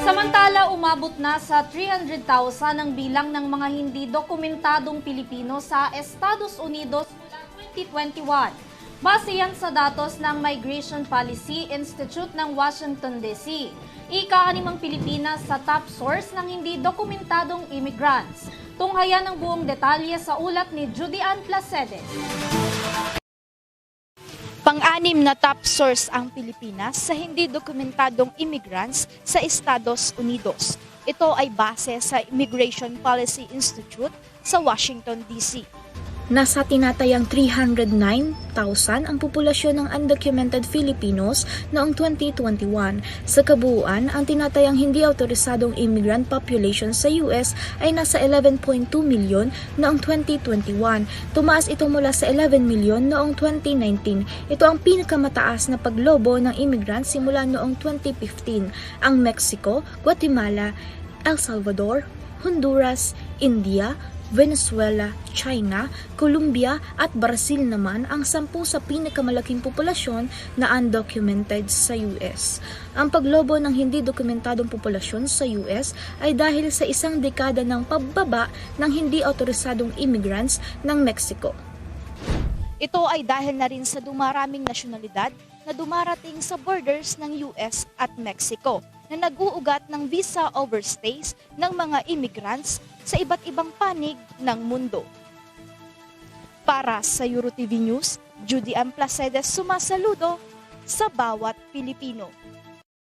Samantala, umabot na sa 300,000 ang bilang ng mga hindi dokumentadong Pilipino sa Estados Unidos mula 2021. Base yan sa datos ng Migration Policy Institute ng Washington, D.C. Ika-animang Pilipinas sa top source ng hindi dokumentadong immigrants. Tunghayan ang buong detalye sa ulat ni Judy Ann Placedes. Pang-anim na top source ang Pilipinas sa hindi dokumentadong immigrants sa Estados Unidos. Ito ay base sa Immigration Policy Institute sa Washington, D.C. Nasa tinatayang 309,000 ang populasyon ng undocumented Filipinos noong 2021. Sa kabuuan, ang tinatayang hindi autorisadong immigrant population sa US ay nasa 11.2 milyon noong 2021. Tumaas ito mula sa 11 milyon noong 2019. Ito ang pinakamataas na paglobo ng immigrant simula noong 2015. Ang Mexico, Guatemala, El Salvador, Honduras, India, Venezuela, China, Colombia at Brazil naman ang sampu sa pinakamalaking populasyon na undocumented sa US. Ang paglobo ng hindi dokumentadong populasyon sa US ay dahil sa isang dekada ng pabbaba ng hindi autorisadong immigrants ng Mexico. Ito ay dahil na rin sa dumaraming nasyonalidad na dumarating sa borders ng US at Mexico na nag-uugat ng visa overstays ng mga immigrants sa iba't ibang panig ng mundo. Para sa EuroTV News, Judy Amplacedes sumasaludo sa bawat Pilipino.